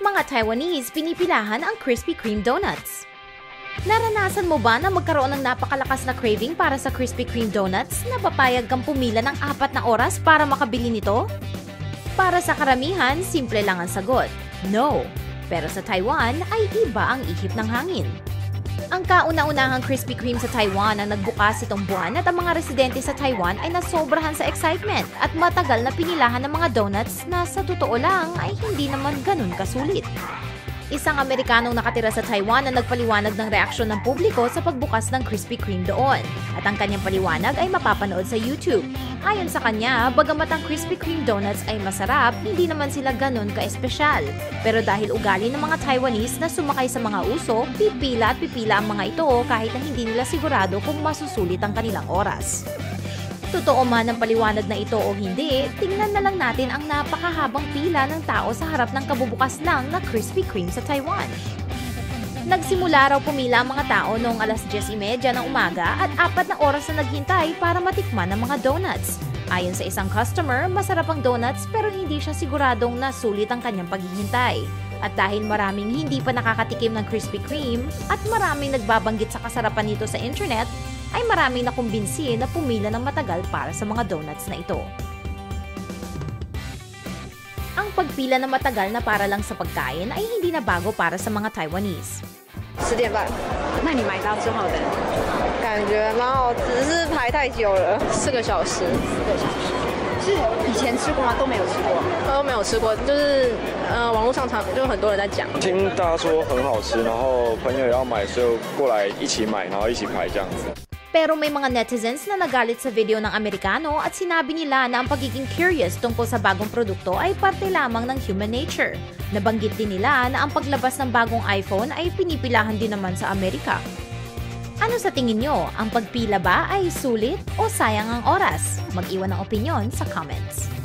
Mga Taiwanese pinipilahan ang Krispy Kreme donuts. Naranasan mo ba na magkaroon ng napakalakas na craving para sa Krispy Kreme donuts na papayag kang pumila ng apat na oras para makabili nito? Para sa karamihan, simple lang ang sagot, no. Pero sa Taiwan ay iba ang ihip ng hangin. Ang kauna-unahang Krispy Kreme sa Taiwan ang nagbukas itong buwan at ang mga residente sa Taiwan ay nasobrahan sa excitement at matagal na pinilahan ng mga donuts na sa totoo lang ay hindi naman ganun kasulit. Isang Amerikanong nakatira sa Taiwan na nagpaliwanag ng reaksyon ng publiko sa pagbukas ng Krispy Kreme doon. At ang kanyang paliwanag ay mapapanood sa YouTube. Ayon sa kanya, bagamat ang Krispy Kreme donuts ay masarap, hindi naman sila ganun ka-espesyal. Pero dahil ugali ng mga Taiwanese na sumakay sa mga uso, pipila at pipila ang mga ito kahit na hindi nila sigurado kung masusulit ang kanilang oras. Totoo man ang paliwanag na ito o hindi, tingnan na lang natin ang napakahabang pila ng tao sa harap ng kabubukas lang na Krispy Kreme sa Taiwan. Nagsimula raw pumila ang mga tao noong alas 10.30 ng umaga at apat na oras na naghintay para matikman ang mga donuts. Ayon sa isang customer, masarap ang donuts pero hindi siya siguradong nasulit ang kanyang paghihintay. At dahil maraming hindi pa nakakatikim ng Krispy Kreme at maraming nagbabanggit sa kasarapan nito sa internet, ay maraming nakumbinsi na pumila ng matagal para sa mga donuts na ito. Ang pagpila na matagal na para lang sa pagkain ay hindi na bago para sa mga Taiwanese. 十点半，那你买到之后的感觉蛮好，只是排太久了，四个小时，四个小时，是以前吃过吗？都没有吃过。都没有吃过，就是呃，网络上常就很多人在讲。听大家说很好吃，然后朋友也要买，所以过来一起买，然后一起排这样子。 Pero may mga netizens na nagalit sa video ng Amerikano at sinabi nila na ang pagiging curious tungkol sa bagong produkto ay parte lamang ng human nature. Nabanggit din nila na ang paglabas ng bagong iPhone ay pinipilahan din naman sa Amerika. Ano sa tingin nyo? Ang pagpila ba ay sulit o sayang ang oras? Mag-iwan ng opinion sa comments.